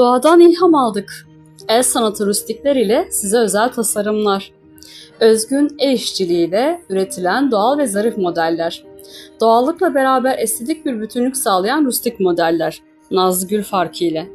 Doğadan ilham aldık. El sanatı rustikler ile size özel tasarımlar. Özgün el işçiliğiyle üretilen doğal ve zarif modeller. Doğallıkla beraber estetik bir bütünlük sağlayan rustik modeller. Nazlı Gül farkı ile.